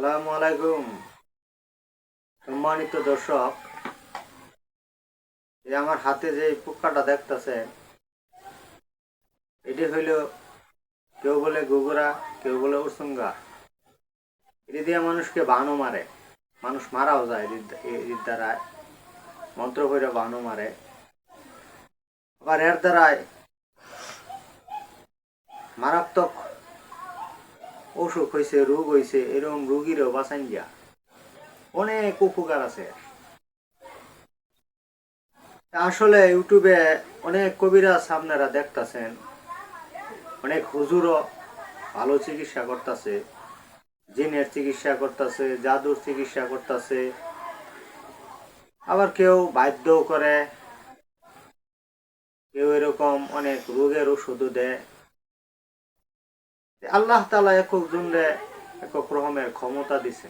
সালামু আলাইকুম। সম্মানিত দর্শক এই আমার হাতে যে পোকাটা দেখতেছেন এটি হইল কেউ বলে গুগুরা কেউ বলে উসুঙ্গা এটি দিয়ে মানুষকে বানো মারে। মানুষ মারাও যায় এটির দ্বা- এটির দ্বারায়। মন্ত্র করে বানো মারে। আবার এর দ্বারায় মারাত্মক অসুখ হয়েছে রোগ হয়েছে এরকম রোগীরও বাঁচান যা অনেক উপকার আছে। আসলে ইউটিউবে অনেক কবিরাজ আপনারা দেখতাছেন, অনেক হুজুরও ভালো চিকিৎসা করতেছে, জিনের চিকিৎসা করতেছে, জাদুর চিকিৎসা করতেছে, আবার কেউ বাধ্যও করে, কেউ এরকম অনেক রোগের ওষুধও দেয়। আল্লাহ তালা একক জনরে একক রকমের ক্ষমতা দিছে।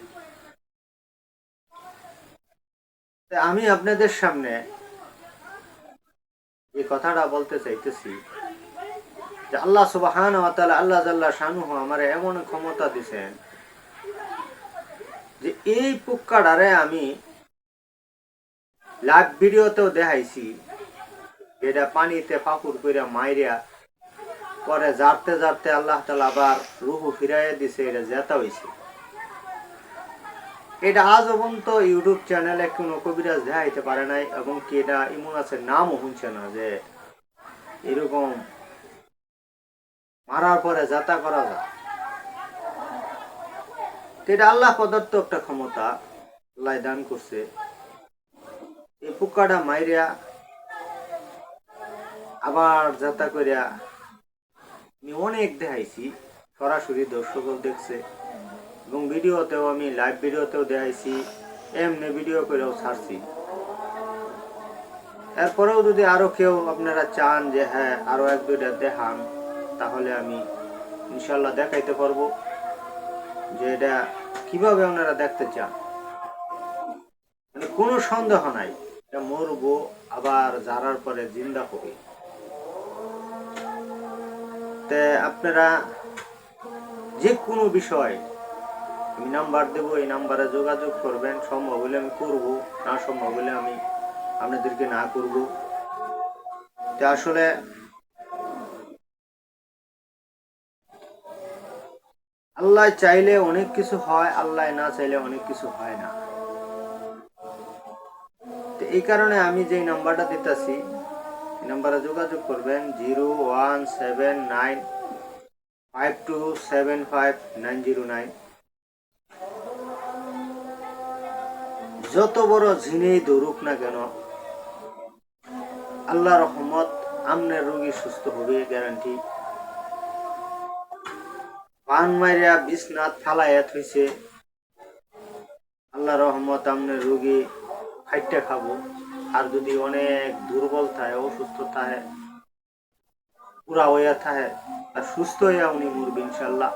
আমি আপনাদের সামনে এই কথাটা বলতে চাইতেছি যে আল্লাহ সুবাহান আল্লাহ জাল্লাহ শানু আমার এমন ক্ষমতা দিছেন যে এই পুক্কাডারে আমি লাইভ ভিডিওতেও দেখাইছি। এটা পানিতে পাকুর করে মাইরিয়া পরে জারতে জারতে আল্লাহ তালা আবার রুহু ফিরাইয়া দিছে, এটা জেতা হয়েছে এটা আজ পর্যন্ত ইউটিউব চ্যানেলে কোনো কবিরাজ দেখাইতে পারে নাই, এবং কি এটা ইমন আছে নামও শুনছে না যে এরকম মারার পরে যাতা করা যায়। এটা আল্লাহ প্রদত্ত একটা ক্ষমতা আল্লাহ দান করছে। এই পোকাটা মাইরিয়া আবার যাতা করিয়া আমি অনেক দেখাইছি, সরাসরি দর্শকও দেখছে। এবং ভিডিওতেও আমি লাইভ ভিডিওতেও দেখাইছি, এমনি ভিডিও করেও ছাড়ছি। এরপরেও যদি আরও কেউ আপনারা চান যে হ্যাঁ আরও এক, দুইটা দেখান, তাহলে আমি ইনশাল্লাহ দেখাইতে পারব যে এটা কীভাবে আপনারা দেখতে চান। মানে কোনো সন্দেহ নাই, এটা মরবো, আবার জারার পরে জিন্দা হবে। আপনারা যে কোনো বিষয়, আমি নাম্বার দেব, এই নাম্বারে যোগাযোগ করবেন, সম্ভব হলে আমি করব, না সম্ভব হলে আমি আপনাদেরকে না করব। তে আসলে আল্লাহ চাইলে অনেক কিছু হয়, আল্লাহ না চাইলে অনেক কিছু হয় না। তো এই কারণে আমি যে নাম্বারটা দিতেছি নাম্বারে যোগাযোগ করবেন zero one seven nine five two seven five nine zero nine. যত বড় ঝিনেই দৌড়ুক না কেন, আল্লাহ রহমত আমনের রোগী সুস্থ হবে গ্যারান্টি পান মারিয়া বিছনাথ ফালাইয়া থইছে আল্লাহ রহমত আমনের রোগী খাইটা খাব। আর যদি অনেক দুর্বল থাকে, অসুস্থ থাকে, পুরা হইয়া থাকে, আর সুস্থ হইয়া উনি মরবে ইনশাল্লাহ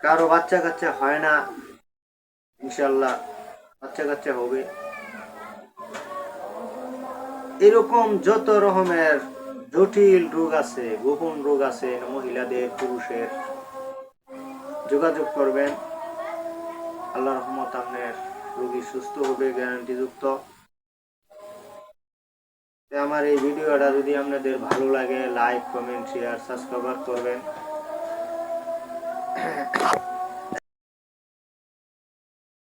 কারও বাচ্চা কাচ্চা হয় না ইনশাল্লাহ বাচ্চা কাচ্চা হবে। এরকম যত রকমের জটিল রোগ আছে, গোপন রোগ আছে, মহিলাদের, পুরুষের, যোগাযোগ করবেন। আল্লাহ রহমত আপনার রোগী সুস্থ হবে গ্যারান্টিযুক্ত আমার এই ভিডিওটা যদি আপনাদের ভালো লাগে লাইক কমেন্ট শেয়ার সাবস্ক্রাইব করবেন।